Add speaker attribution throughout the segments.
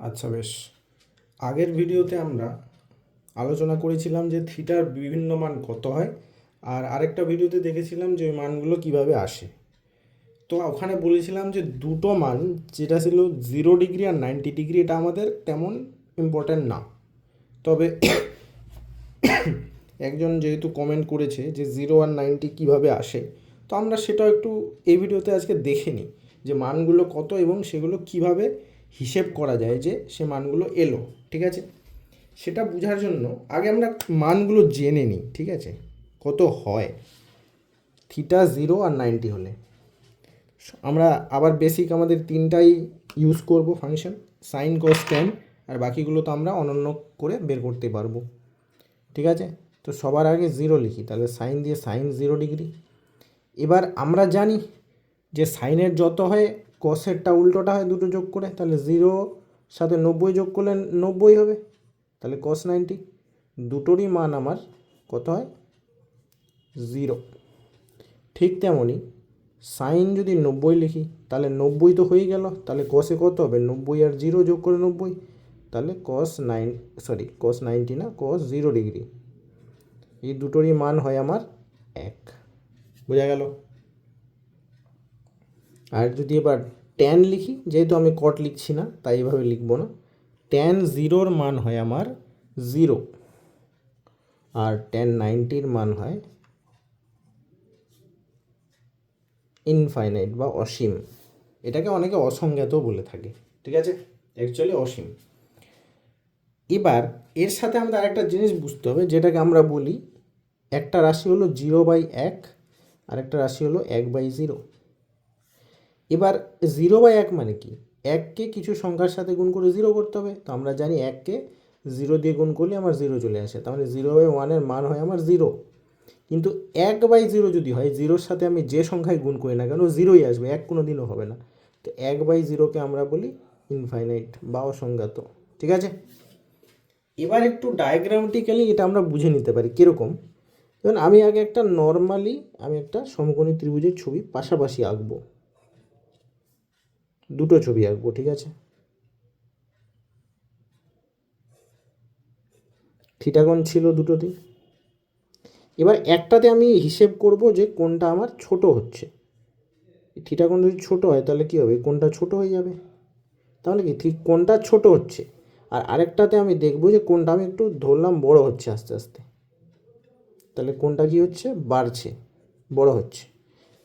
Speaker 1: আচ্ছা বেশ। আগের ভিডিওতে আমরা আলোচনা করেছিলাম যে থিটার বিভিন্ন মান কত হয়, আর আরেকটা ভিডিওতে দেখেছিলাম যে ওই মানগুলো কীভাবে আসে। তো ওখানে বলেছিলাম যে দুটো মান, যেটা ছিল জিরো ডিগ্রি আর নাইনটি ডিগ্রি, এটা আমাদের তেমন ইম্পর্ট্যান্ট না। তবে একজন যেহেতু কমেন্ট করেছে যে জিরো আর নাইনটি কীভাবে আসে, তো আমরা সেটাও একটু এই ভিডিওতে আজকে দেখে নিই যে মানগুলো কত এবং সেগুলো কীভাবে হিসেব করা যায় যে সে মানগুলো এলো, ঠিক আছে? সেটা বোঝার জন্য আগে আমরা মানগুলো জেনে নিই, ঠিক আছে? কত হয়? থিটা জিরো আর নাইনটি হলে। আমরা আবার বেসিক আমাদের তিনটাই ইউজ করব ফাংশন সাইন কস ট্যান আর বাকিগুলো তো আমরা অনন্য করে বের করতে পারব, ঠিক আছে? তো সবার আগে জিরো লিখি, তাহলে সাইন দিয়ে সাইন জিরো ডিগ্রি। এবার আমরা জানি যে সাইনের যত হয় কসেরটা উল্টোটা হয় দুটো যোগ করে, তাহলে জিরো সাথে নব্বই যোগ করলে নব্বই হবে, তাহলে কস নাইনটি দুটোরই মান আমার কত হয়? জিরো ঠিক তেমনই সাইন যদি নব্বই লিখি, তাহলে নব্বই তো হয়ে গেল, তাহলে কসে কত হবে? নব্বই আর জিরো যোগ করে নব্বই, তাহলে cos nine sorry cos ninety না কস জিরো ডিগ্রি এই দুটোরই মান হয় আমার এক। বোঝা গেল? আর যদি এবার ট্যান লিখি, যেহেতু আমি কট লিখছি না, তাই এভাবে লিখব না। ট্যান জিরোর মান হয় আমার জিরো আর ট্যান নাইনটির মান হয় ইনফাইনাইট বা অসীম। এটাকে অনেকে অসংজ্ঞাতও বলে থাকে, ঠিক আছে? অ্যাকচুয়ালি অসীম। এবার এর সাথে আমাদের আরেকটা জিনিস বুঝতে হবে, যেটাকে আমরা বলি, একটা রাশি হলো জিরো বাই এক আর একটা রাশি হলো এক বাই জিরো এবার জিরো বাই এক মানে কি? এককে কিছু সংখ্যার সাথে গুণ করে জিরো করতে হবে। তো আমরা জানি এককে জিরো দিয়ে গুণ করলে আমার জিরো চলে আসে। মানে জিরো বাই ওয়ানের মান হয় আমার জিরো কিন্তু এক বাই জিরো যদি হয় জিরোর সাথে আমি যে সংখ্যায় গুণ করি না কেন জিরোই আসবে, এক কোনো দিনও হবে না। তো এক বাই জিরোকে আমরা বলি ইনফাইনাইট বা অসংজ্ঞাত। ঠিক আছে? এবার একটু ডায়াগ্রামটিক্যালি এটা আমরা বুঝে নিতে পারি কীরকম। যেমন আমি আগে একটা নর্মালি আমি একটা সমকোণী ত্রিভুজের ছবি পাশাপাশি আঁকবো। দুটো ছবি আঁকবো, ঠিক আছে? থিটাগণ ছিল দুটোতেই এবার একটাতে আমি হিসেব করব যে কোনটা আমার ছোট হচ্ছে। থিটাগন যদি ছোট হয়, তাহলে কী হবে? কোনটা ছোট হয়ে যাবে? তাহলে কি? ঠিক কোনটা ছোট হচ্ছে? আর আরেকটাতে আমি দেখব যে কোনটা আমি একটু ধরলাম বড় হচ্ছে আস্তে আস্তে। তাহলে কোনটা কি হচ্ছে? বাড়ছে, বড় হচ্ছে।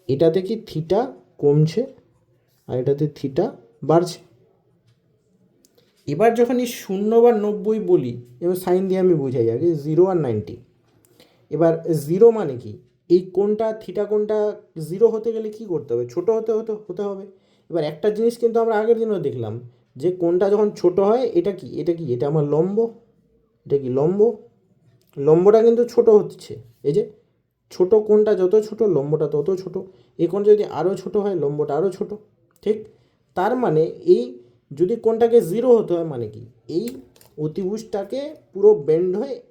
Speaker 1: এটাতে কি থিটা কমছে? আর এটাতে থিটা বাড়ছে। এবার যখন এই শূন্য বা নব্বই বলি, এবার সাইন দিয়ে আমি বুঝাই, আগে জিরো আর নাইনটি এবার জিরো মানে কি? এই কোনটা থিটা কোনটা জিরো হতে গেলে কি করতে হবে? ছোট হতে হতে হতে হবে। এবার একটা জিনিস কিন্তু আমরা আগের দিনও দেখলাম, যে কোনটা যখন ছোট হয়, এটা কি? এটা কি? এটা আমার লম্ব? এটা কি লম্ব? লম্বটা কিন্তু ছোট হচ্ছে। এই যে, ছোট কোনটা যত ছোট, লম্বটা তত ছোট। এই কোনটা যদি আরও ছোট হয়, লম্বটা আরও ছোট। ঠিক? তার মানে এই যদি কোনটাকে জিরো হতে হয় মানে কি? এই অতিভুজটাকে পুরো বেন্ড হয়ে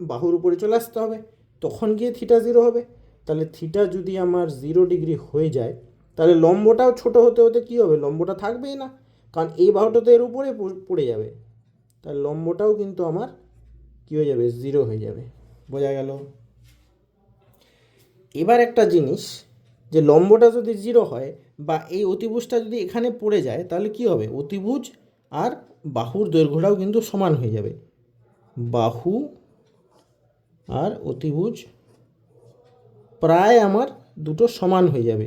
Speaker 1: বাহুর উপরে চলে আসতে হবে। তখন গিয়ে থিটা জিরো হবে। তাহলে থিটা যদি আমার জিরো ডিগ্রি হয়ে যায়, তাহলে লম্বটাও ছোট হতে হতে কী হবে? লম্বটা থাকবেই না। কারণ এই বাহুটা তো এর উপরে পড়ে যাবে। তাহলে লম্বটাও কিন্তু আমার কী হয়ে যাবে? জিরো হয়ে যাবে। বোঝা গেল? এবার একটা জিনিস যে লম্বটা যদি জিরো হয় বা এই অতিভুজটা যদি এখানে পড়ে যায়, তাহলে কি হবে? অতিভুজ আর বাহুর দৈর্ঘ্যটাও কিন্তু সমান হয়ে যাবে। বাহু আর অতিভুজ প্রায় আমার দুটো সমান হয়ে যাবে।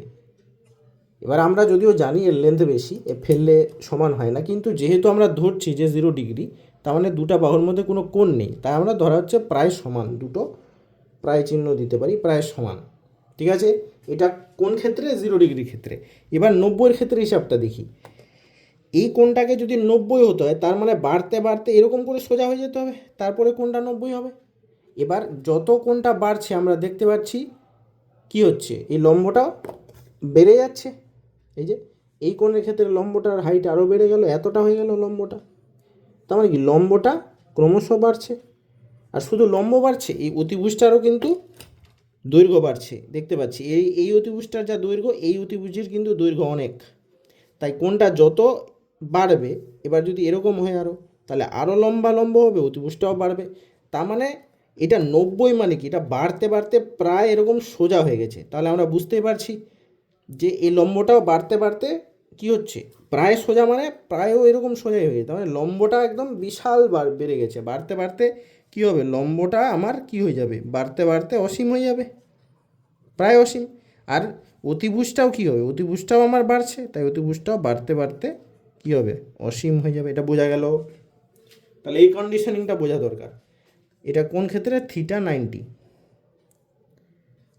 Speaker 1: এবার আমরা যদিও জানি এর লেন্থ বেশি, এ ফেললে সমান হয় না, কিন্তু যেহেতু আমরা ধরছি যে জিরো ডিগ্রি তার মানে দুটা বাহুর মধ্যে কোনো কোণ নেই। তাই আমরা ধরা হচ্ছে প্রায় সমান, দুটো প্রায় চিহ্ন দিতে পারি, প্রায় সমান। ঠিক আছে? এটা কোন ক্ষেত্রে? জিরো ডিগ্রি ক্ষেত্রে। এবার নব্বইয়ের ক্ষেত্রে হিসাবটা দেখি। এই কোণটাকে যদি নব্বই হতে হয়, তার মানে বাড়তে বাড়তে এরকম করে সোজা হয়ে যেতে হবে, তারপরে কোনটা নব্বই হবে। এবার যত কোনটা বাড়ছে, আমরা দেখতে পাচ্ছি কি হচ্ছে? এই লম্বটা বেড়ে যাচ্ছে। এই যে, এই কোণের ক্ষেত্রে লম্বটার হাইট আরও বেড়ে গেল, এতটা হয়ে গেল লম্বটা। তার মানে কি? লম্বটা ক্রমশ বাড়ছে। আর শুধু লম্ব বাড়ছে, এই অতিভুজটারও কিন্তু দৈর্ঘ্য বাড়ছে, দেখতে পাচ্ছি। এই এই অতিভুজটার যা দৈর্ঘ্য, এই অতিভুজের কিন্তু দৈর্ঘ্য অনেক। তাই কোনটা যত বাড়বে, এবার যদি এরকম হয় আরও তাহলে আরও লম্বা লম্বা হবে, অতিভুজটাও বাড়বে। তার মানে এটা নব্বই মানে কি? এটা বাড়তে বাড়তে প্রায় এরকম সোজা হয়ে গেছে। তাহলে আমরা বুঝতেই পারছি যে এই লম্বটাও বাড়তে বাড়তে কি হচ্ছে? প্রায় সোজা মানে প্রায়ও এরকম সোজাই হয়ে গেছে। তার মানে লম্বটা একদম বিশাল বেড়ে গেছে। বাড়তে বাড়তে কি হবে? লম্বটা আমার কি হয়ে যাবে? বাড়তে বাড়তে অসীম হয়ে যাবে। প্রায় অসীম। আর অতিভুজটাও কী হবে? অতিভুজটাও আমার বাড়ছে, তাই অতিভুজটাও বাড়তে বাড়তে কী হবে? অসীম হয়ে যাবে। এটা বোঝা গেল। তাহলে এই কন্ডিশনিংটা বোঝা দরকার। এটা কোন ক্ষেত্রে? থিটা নাইনটি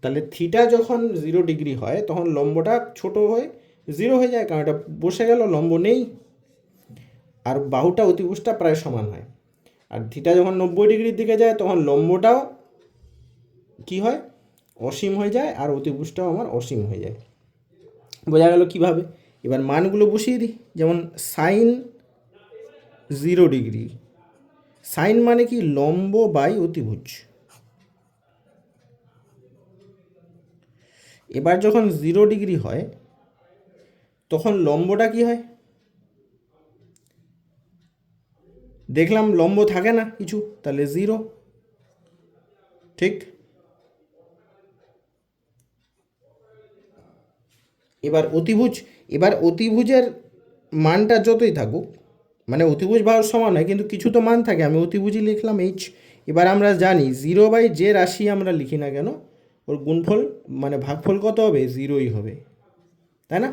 Speaker 1: তাহলে থিটা যখন জিরো ডিগ্রি হয়, তখন লম্বটা ছোট হয়ে জিরো হয়ে যায়, কারণ এটা বসে গেল, লম্ব নেই। আর বাহুটা অতিভুজটা প্রায় সমান হয়। আর থিটা যখন নব্বই ডিগ্রির দিকে যায়, তখন লম্বটাও কি হয়? অসীম হয়ে যায় আর অতিভুজটাও আমার অসীম হয়ে যায়। বোঝা গেল কীভাবে? এবার মানগুলো বসিয়ে দিই। যেমন সাইন জিরো ডিগ্রি সাইন মানে কি? লম্ব বাই অতিভুজ। এবার যখন জিরো ডিগ্রি হয়, তখন লম্বটা কি হয়? দেখলাম লম্ব থাকে না কিছু, তাহলে জিরো ঠিক? এবার অতিভুজ, এবার অতিভুজের মানটা যতই থাকুক মানে অতিভুজ বাহুর সমান হয়, কিন্তু কিছু তো মান থাকে, আমি অতিভুজই লিখলাম এইচ এবার আমরা জানি জিরো বাই যে রাশি আমরা লিখি না কেন, ওর গুণফল মানে ভাগফল কত হবে? জিরোই হবে। তাই না?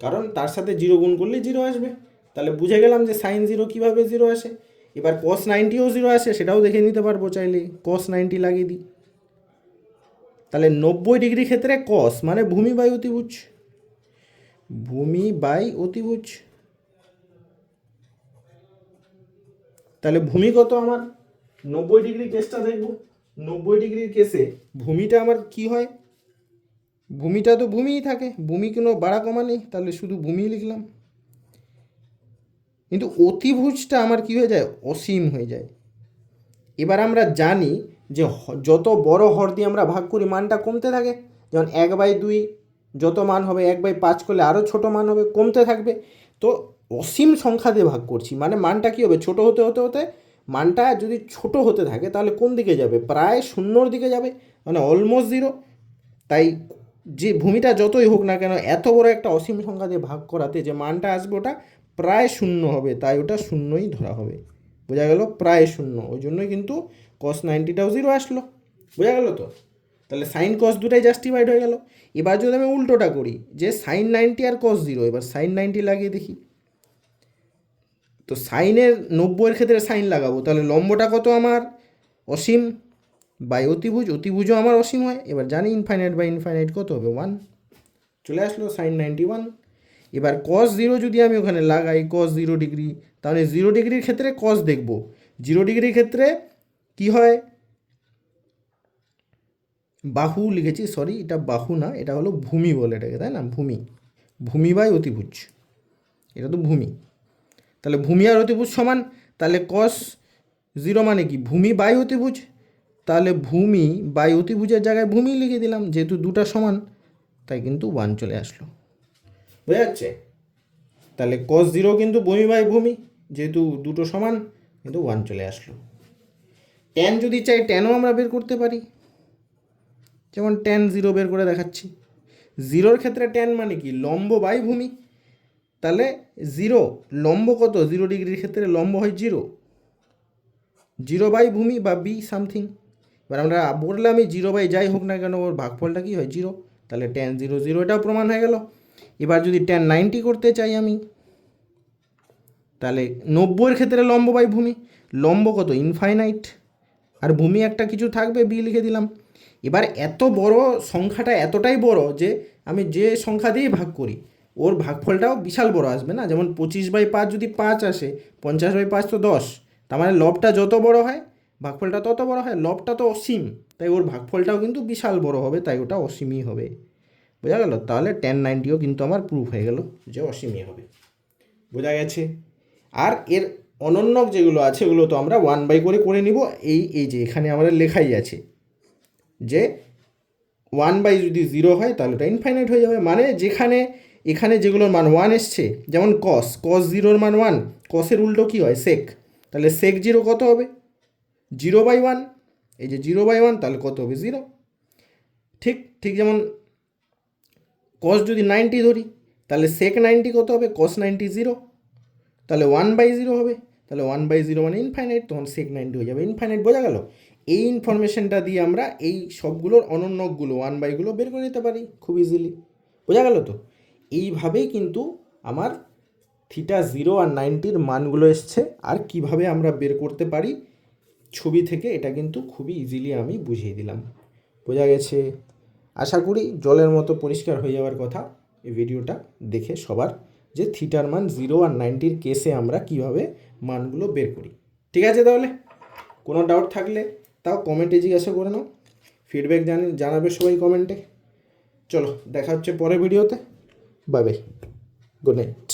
Speaker 1: কারণ তার সাথে জিরো গুণ করলে জিরো আসবে। তাহলে বুঝে গেলাম যে সাইন জিরো কীভাবে জিরো আসে। এবার কস নাইনটিও জিরো আসে, সেটাও দেখে নিতে পারব চাইলে। কস নাইনটি লাগিয়ে দিই। তাহলে নব্বই ডিগ্রি ক্ষেত্রে কস মানে ভূমি বাই অতিভুজ। ভূমি বাই অতিভুজ। তাহলে ভূমি কত আমার? নব্বই ডিগ্রি কেসটা দেখব। নব্বই ডিগ্রির কেসে ভূমিটা আমার কি হয়? ভূমিটা তো ভূমিই থাকে। ভূমি কোনো বাড়া কমা নেই। তাহলে শুধু ভূমি লিখলাম। কিন্তু অতিভুজটা আমার কি হয়ে যায়? অসীম হয়ে যায়। এবার আমরা জানি যে যত বড় হর দিয়ে আমরা ভাগ করি, মানটা কমতে থাকে। যেমন এক বাই দুই যত মান হবে, এক বাই পাঁচ করলে আরও ছোট মান হবে, কমতে থাকবে। তো অসীম সংখ্যা দিয়ে ভাগ করছি মানে মানটা কী হবে? ছোট হতে হতে হতে মানটা যদি ছোট হতে থাকে, তাহলে কোন দিকে যাবে? প্রায় শূন্যর দিকে যাবে মানে অলমোস্ট জিরো তাই যে ভূমিটা যতই হোক না কেন, এত বড় একটা অসীম সংখ্যা দিয়ে ভাগ করাতে যে মানটা আসবে ওটা প্রায় শূন্য হবে, তাই ওটা শূন্যই ধরা হবে। বোঝা গেল প্রায় শূন্য, ওই জন্যই কিন্তু কস নাইনটিটাও জিরো আসলো। বোঝা গেল তো? তাহলে সাইন কস দুটাই জাস্টিফাইড হয়ে গেল। এবার যদি আমি উল্টোটা করি, যে সাইন নাইনটি আর কস জিরো এবার সাইন নাইনটি লাগিয়ে দেখি। তো সাইনের নব্বইয়ের ক্ষেত্রে সাইন লাগাবো, তাহলে লম্বটা কত আমার? অসীম বাই অতিভুজ, অতিভুজও আমার অসীম হয়। এবার জানি ইনফাইনাইট বাই ইনফাইনাইট কত হবে? ওয়ান চলে আসলো সাইন নাইনটি ওয়ান এবার কস জিরো যদি আমি ওখানে লাগাই কস জিরো ডিগ্রি তাহলে জিরো ডিগ্রির ক্ষেত্রে কস দেখব। জিরো ডিগ্রির ক্ষেত্রে কি হয়? বাহু লিখেছি সরি এটা বাহু না, এটা হলো ভূমি বলে এটাকে, তাই না? ভূমি। ভূমি বাই অতিভুজ। এটা তো ভূমি। তাহলে ভূমি আর অতিভুজ সমান, তাহলে কস জিরো মানে কি? ভূমি বাই অতিভুজ। তাহলে ভূমি বাই অতিভুজের জায়গায় ভূমি লিখে দিলাম, যেহেতু দুটা সমান, তাই কিন্তু ওয়ান চলে আসলো। বোঝা যাচ্ছে। তাহলে কস জিরো কিন্তু ভূমি বাই ভূমি, যেহেতু দুটো সমান, কিন্তু ওয়ান চলে আসলো। ট্যান যদি চাই ট্যানও আমরা বের করতে পারি। যেমন ট্যান জিরো বের করে দেখাচ্ছি। জিরোর ক্ষেত্রে ট্যান মানে কি? লম্ব বাই ভূমি। তাহলে জিরো লম্ব কত? জিরো ডিগ্রির ক্ষেত্রে লম্ব হয় জিরো জিরো বাই ভূমি বা বি সামথিং এবার আমরা বললামই জিরো বাই যাই হোক না কেন, ওর ভাগফলটা কি হয়? জিরো তাহলে টেন জিরো জিরো এটাও প্রমাণ হয়ে গেল। এবার যদি টেন নাইনটি করতে চাই আমি, তাহলে নব্বইয়ের ক্ষেত্রে লম্ব বাই ভূমি। লম্ব কত? ইনফাইনাইট আর ভূমি একটা কিছু থাকবে বি লিখে দিলাম। এবার এত বড় সংখ্যাটা এতটাই বড় যে আমি যে সংখ্যা দিয়েই ভাগ করি, ওর ভাগফলটাও বিশাল বড় আসবে না? যেমন পঁচিশ বাই পাঁচ যদি পাঁচ আসে, পঞ্চাশ বাই পাঁচ তো দশ। তার মানে লবটা যত বড় হয়, ভাগফলটা তত বড় হয়, লবটা তো অসীম। তাই ওর ভাগফলটাও কিন্তু বিশাল বড় হবে, তাই ওটা অসীমই হবে। বোঝা গেল? তাহলে টেন নাইনটিও কিন্তু আমার প্রুফ হয়ে গেল যে অসীমই হবে। বোঝা গেছে? আর এর অনন্য যেগুলো আছে ওগুলো তো আমরা ওয়ান বাই করে করে নিব। এই এই যে এখানে আমাদের লেখাই আছে যে ওয়ান বাই যদি জিরো হয়, তাহলে ওটা ইনফাইনাইট হয়ে যাবে। মানে যেখানে, এখানে যেগুলোর মান ওয়ান এসছে, যেমন কস কস জিরোর মান ওয়ান কসের উল্টো কী হয়? সেক তাহলে সেক জিরো কত হবে? জিরো বাই ওয়ান এই যে জিরো বাই ওয়ান তাহলে কত হবে? জিরো ঠিক ঠিক যেমন কস যদি নাইনটি ধরি, তাহলে সেক নাইনটি কত হবে? কস নাইনটি জিরো তাহলে ওয়ান বাই জিরো হবে। তাহলে ওয়ান বাই জিরো মানে ইনফাইনাইট তখন সেক নাইনটি হয়ে যাবে। ইনফাইনাইট বোঝা গেল? এই ইনফরমেশনটা দিয়ে আমরা এই সবগুলোর অনন্যকগুলো ওয়ান বাইগুলো বের করে নিতে পারি খুব ইজিলি বোঝা গেল তো? এইভাবেই কিন্তু আমার থিটা জিরো আর নাইনটির মানগুলো এসছে। আর কীভাবে আমরা বের করতে পারি? ছবি থেকে এটা কিন্তু খুবই ইজিলি আমি বুঝিয়ে দিলাম। বোঝা গেছে? আশা করি জলের মতো পরিষ্কার হয়ে যাওয়ার কথা এই ভিডিওটা দেখে সবার যে থিটার মান জিরো আর নাইনটির কেসে আমরা কীভাবে মানগুলো বের করি। ঠিক আছে তাহলে? কোনো ডাউট থাকলে তাও কমেন্টে জিজ্ঞাসা করে নাও। ফিডব্যাক জানি জানাবে সবাই কমেন্টে চলো, দেখা হচ্ছে পরে ভিডিওতে বাই বাই গুড নাইট